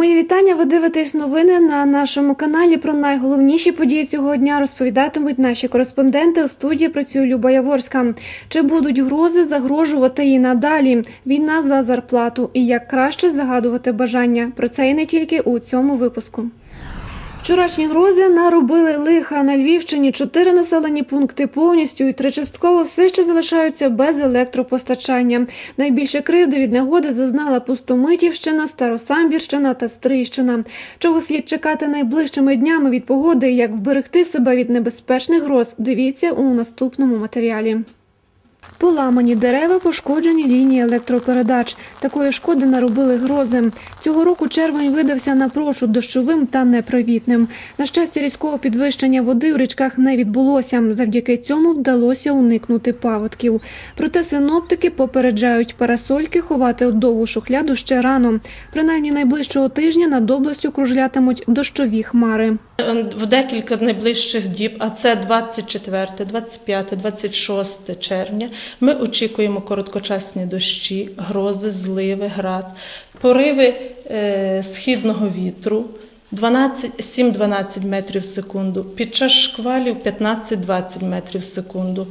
Мої вітання. Ви дивитесь новини на нашому каналі. Про найголовніші події цього дня розповідатимуть наші кореспонденти. У студії працює Люба Яворська. Чи будуть грози загрожувати і надалі? Війна за зарплату і як краще загадувати бажання. Про це і не тільки у цьому випуску. Вчорашні грози наробили лиха на Львівщині. Чотири населені пункти повністю і тричастково все ще залишаються без електропостачання. Найбільше кривди від негоди зазнала Пустомитівщина, Старосамбірщина та Стрийщина. Чого слід чекати найближчими днями від погоди, як вберегти себе від небезпечних гроз? Дивіться у наступному матеріалі. Поламані дерева, пошкоджені лінії електропередач. Такої шкоди наробили грози. Цього року червень видався напрочуд дощовим та непривітним. На щастя, різкого підвищення води у річках не відбулося. Завдяки цьому вдалося уникнути паводків. Проте синоптики попереджають парасольки ховати довгу шухляду ще рано. Принаймні найближчого тижня над областю кружлятимуть дощові хмари. В декілька найближчих діб, а це 24, 25, 26 червня, ми очікуємо короткочасні дощі, грози, зливи, град, пориви е, східного вітру 12, 7-12 метрів в секунду, під час шквалів 15-20 метрів в секунду.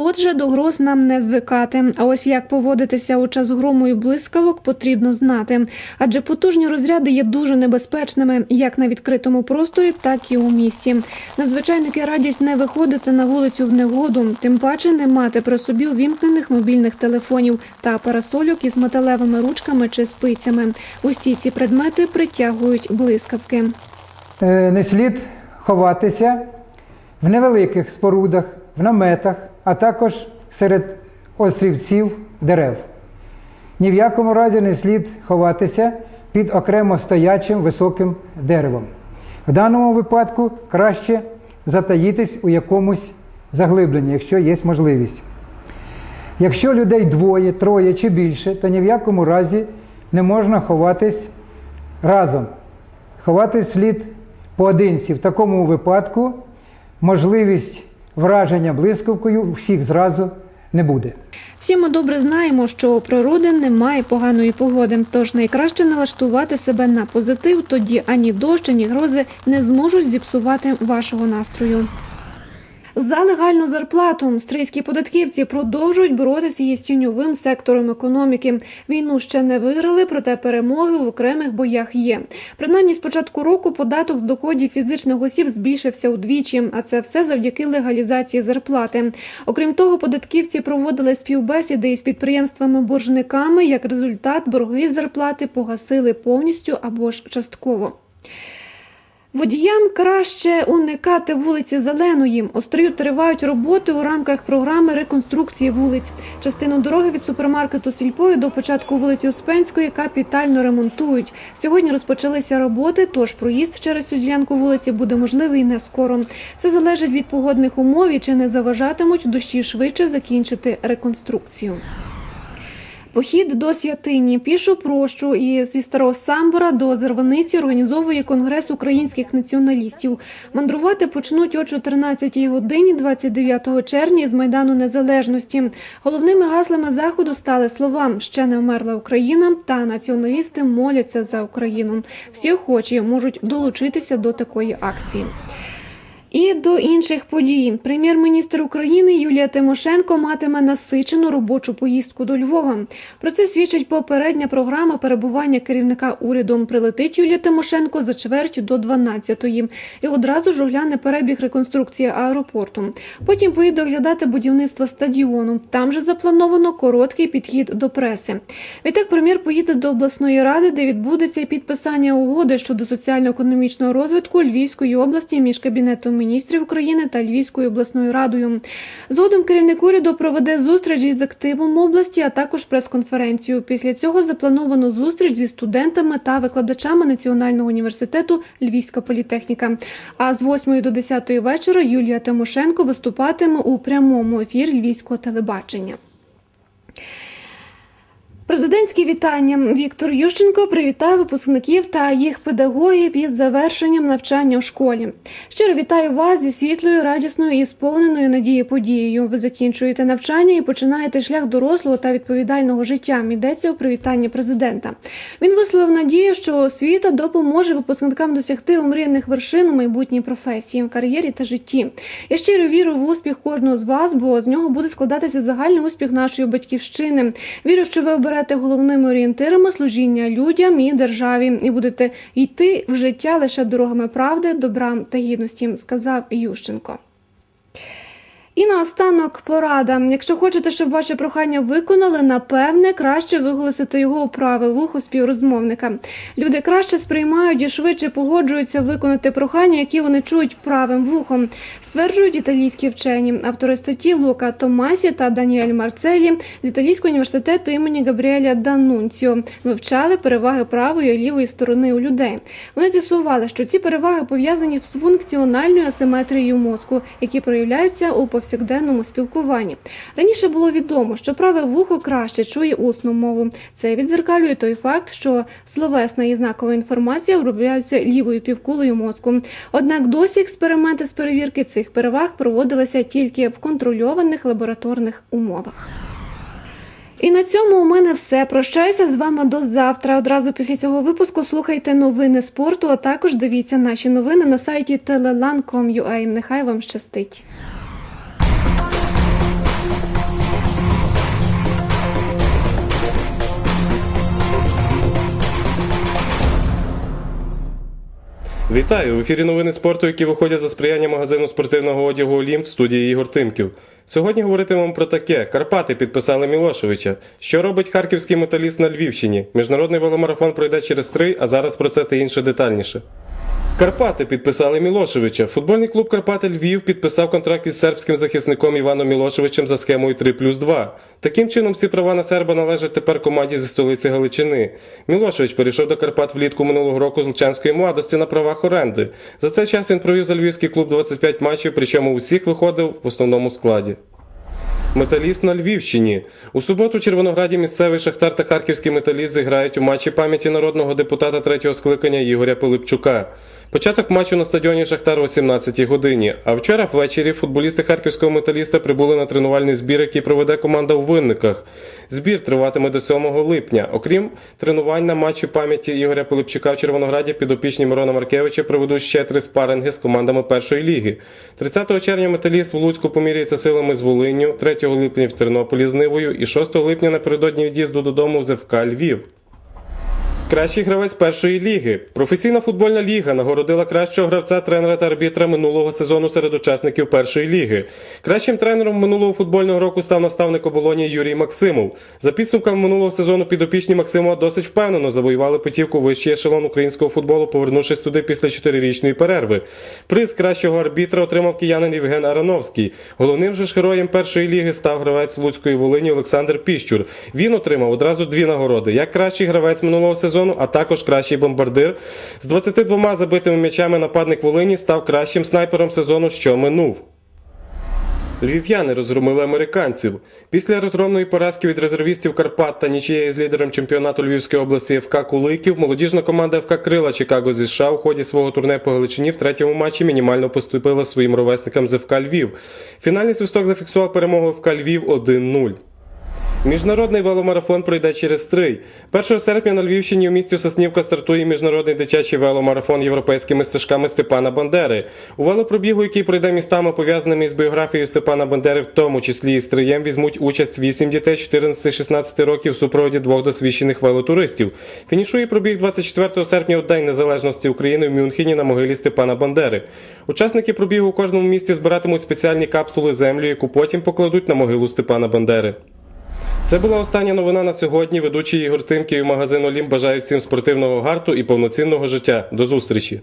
Отже, до гроз нам не звикати. А ось як поводитися у час грому і блискавок потрібно знати. Адже потужні розряди є дуже небезпечними як на відкритому просторі, так і у місті. Надзвичайники радять не виходити на вулицю в негоду, тим паче не мати при собі увімкнених мобільних телефонів та парасольок із металевими ручками чи спицями. Усі ці предмети притягують блискавки. Е, не слід ховатися в невеликих спорудах, в наметах, а також серед острівців дерев. Ні в якому разі не слід ховатися під окремо стоячим високим деревом. В даному випадку краще затаїтись у якомусь заглибленні, якщо є можливість. Якщо людей двоє, троє чи більше, то ні в якому разі не можна ховатись разом. Ховатись слід поодинці. В такому випадку можливість враження блискавкою всіх зразу не буде. Всі ми добре знаємо, що у природи немає поганої погоди, тож найкраще налаштувати себе на позитив, тоді ані дощ, ані грози не зможуть зіпсувати вашого настрою. За легальну зарплату стрийські податківці продовжують боротися із тіньовим сектором економіки. Війну ще не виграли, проте перемоги в окремих боях є. Принаймні, з початку року податок з доходів фізичних осіб збільшився удвічі, а це все завдяки легалізації зарплати. Окрім того, податківці проводили співбесіди із підприємствами-боржниками. Як результат, борги зарплати погасили повністю або ж частково. Водіям краще уникати вулиці Зеленої. Острію тривають роботи у рамках програми реконструкції вулиць. Частину дороги від супермаркету Сільпою до початку вулиці Успенської капітально ремонтують. Сьогодні розпочалися роботи, тож проїзд через цю ділянку вулиці буде можливий не скоро. Все залежить від погодних умов і чи не заважатимуть дощі швидше закінчити реконструкцію. Похід до святині пішу прощу і зі старого самбора до Зерваниці організовує конгрес українських націоналістів. Мандрувати почнуть о 14 годині 29 червня з майдану незалежності. Головними гаслами заходу стали слова Ще не вмерла Україна та націоналісти моляться за Україну. Всі охочі можуть долучитися до такої акції. І до інших подій. Прем'єр-міністр України Юлія Тимошенко матиме насичену робочу поїздку до Львова. Про це свідчить попередня програма перебування керівника уряду. Прилетить Юлія Тимошенко за чверть до 12-ї. І одразу ж огляне перебіг реконструкції аеропорту. Потім поїде оглядати будівництво стадіону. Там же заплановано короткий підхід до преси. Відтак прем'єр поїде до обласної ради, де відбудеться підписання угоди щодо соціально-економічного розвитку Львівської області між кабінетом міністрів України та Львівською обласною радою. Згодом керівник уряду проведе зустріч із активом області, а також прес-конференцію. Після цього заплановано зустріч зі студентами та викладачами Національного університету Львівська політехніка. А з 8 до 10 вечора Юлія Тимошенко виступатиме у прямому ефірі Львівського телебачення. Президентські вітання Віктор Ющенко привітав випускників та їх педагогів із завершенням навчання в школі. Щиро вітаю вас зі світлою, радісною і сповненою надії подією. Ви закінчуєте навчання і починаєте шлях дорослого та відповідального життя. Йдеться у привітанні президента. Він висловив надію, що освіта допоможе випускникам досягти омріяних вершин у майбутній професії, кар'єрі та житті. Я щиро вірю в успіх кожного з вас, бо з нього буде складатися загальний успіх нашої батьківщини. Вірю, що ви оберете головними орієнтирами служіння людям і державі, і будете йти в життя лише дорогами правди, добра та гідності, сказав Ющенко. І наостанок порада. Якщо хочете, щоб ваше прохання виконали, напевне, краще виголосити його у праве вухо співрозмовника. Люди краще сприймають і швидше погоджуються виконати прохання, які вони чують правим вухом, стверджують італійські вчені. Автори статті Лука Томасі та Даніель Марцелі з італійського університету імені Габріеля Данунціо вивчали переваги правої і лівої сторони у людей. Вони з'ясували, що ці переваги пов'язані з функціональною асиметрією мозку, які проявляються у повсякденному спілкуванні. Раніше було відомо, що праве вухо краще чує усну мову. Це відзеркалює той факт, що словесна і знакова інформація обробляються лівою півкулею мозку. Однак досі експерименти з перевірки цих переваг проводилися тільки в контрольованих лабораторних умовах. І на цьому у мене все. Прощаюся з вами до завтра. Одразу після цього випуску слухайте новини спорту, а також дивіться наші новини на сайті telelan.com.ua. Нехай вам щастить. Вітаю! В ефірі новини спорту, які виходять за сприяння магазину спортивного одягу Олімп в студії Ігор Тимків. Сьогодні говоритимемо про таке: Карпати підписали Мілошевича. Що робить харківський металіст на Львівщині? Міжнародний веломарафон пройде через три, а зараз про це та інше детальніше. Карпати підписали Мілошевича. Футбольний клуб Карпати Львів підписав контракт із сербським захисником Іваном Мілошевичем за схемою 3 плюс 2. Таким чином, всі права на серба належать тепер команді зі столиці Галичини. Мілошевич перейшов до Карпат влітку минулого року з Лучанської младості на правах оренди. За цей час він провів за львівський клуб 25 матчів, причому у всіх виходив в основному складі. Металіст на Львівщині. У суботу в Червонограді місцевий Шахтар та Харківський металіст зіграють у матчі пам'яті народного депутата третього скликання Ігоря Пилипчука. Початок матчу на стадіоні Шахтар о 17-й годині. А вчора ввечері футболісти харківського металіста прибули на тренувальний збір, який проведе команда у винниках. Збір триватиме до 7 липня. Окрім тренувань на матчі пам'яті Ігоря Пилипчука в Червонограді, підопічні Мирона Маркевича проведуть ще три спаринги з командами першої ліги. 30 червня металіст в Луцьку поміряється силами з Волинню, 3 липня в Тернополі з Нивою і 6 липня напередодні від'їзду додому в ЗФК Львів. Кращий гравець першої ліги. Професійна футбольна ліга нагородила кращого гравця, тренера та арбітра минулого сезону серед учасників першої ліги. Кращим тренером минулого футбольного року став наставник оболоні Юрій Максимов. За підсумками минулого сезону підопічні Максимова досить впевнено завоювали путівку вищий ешелон українського футболу, повернувшись туди після чотирирічної перерви. Приз кращого арбітра отримав киянин Євген Арановський. Головним же ж героєм першої ліги став гравець Луцької Волині Олександр Піщур. Він отримав одразу дві нагороди: як кращий гравець минулого сезону а також кращий бомбардир. З 22 забитими м'ячами нападник Волині став кращим снайпером сезону, що минув. Львів'яни розгромили американців. Після розгромної поразки від резервістів Карпат та нічиєї з лідером чемпіонату Львівської області ФК Куликів, молодіжна команда ФК Крила Чикаго зі США у ході свого турне по Галичині в третьому матчі мінімально поступила своїм ровесникам з ФК Львів. Фінальний свисток зафіксував перемогу ФК Львів 1-0. Міжнародний веломарафон пройде через Стрий. 1 серпня на Львівщині у місті Соснівка стартує міжнародний дитячий веломарафон європейськими стежками Степана Бандери. У велопробігу, який пройде містами, пов'язаними з біографією Степана Бандери, в тому числі і Стриєм, візьмуть участь 8 дітей 14-16 років в супроводі двох досвідчених велотуристів. Фінішує пробіг 24 серпня у День Незалежності України в Мюнхені на могилі Степана Бандери. Учасники пробігу у кожному місті збиратимуть спеціальні капсули землю, яку потім покладуть на могилу Степана Бандери. Це була остання новина на сьогодні. Ведучий Ігор Тимків і магазин Олім бажають всім спортивного гарту і повноцінного життя. До зустрічі!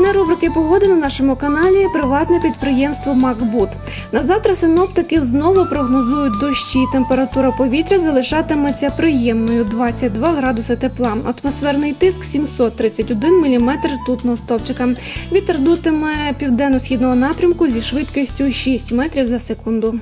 Партнер рубрики погоди на нашому каналі приватне підприємство Макбут. На завтра синоптики знову прогнозують дощі. Температура повітря залишатиметься приємною 22 градуси тепла. Атмосферний тиск 731 мм ртутного стовпчика. Вітер дутиме південно-східного напрямку зі швидкістю 6 метрів за секунду.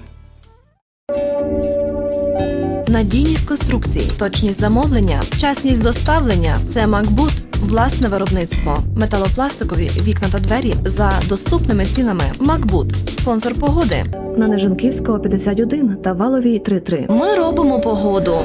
Надійність конструкцій, точність замовлення, вчасність доставлення це Макбут, власне виробництво, металопластикові вікна та двері за доступними цінами. Макбут, спонсор погоди. на Нежанківського 51 та Валовій 33. Ми робимо погоду.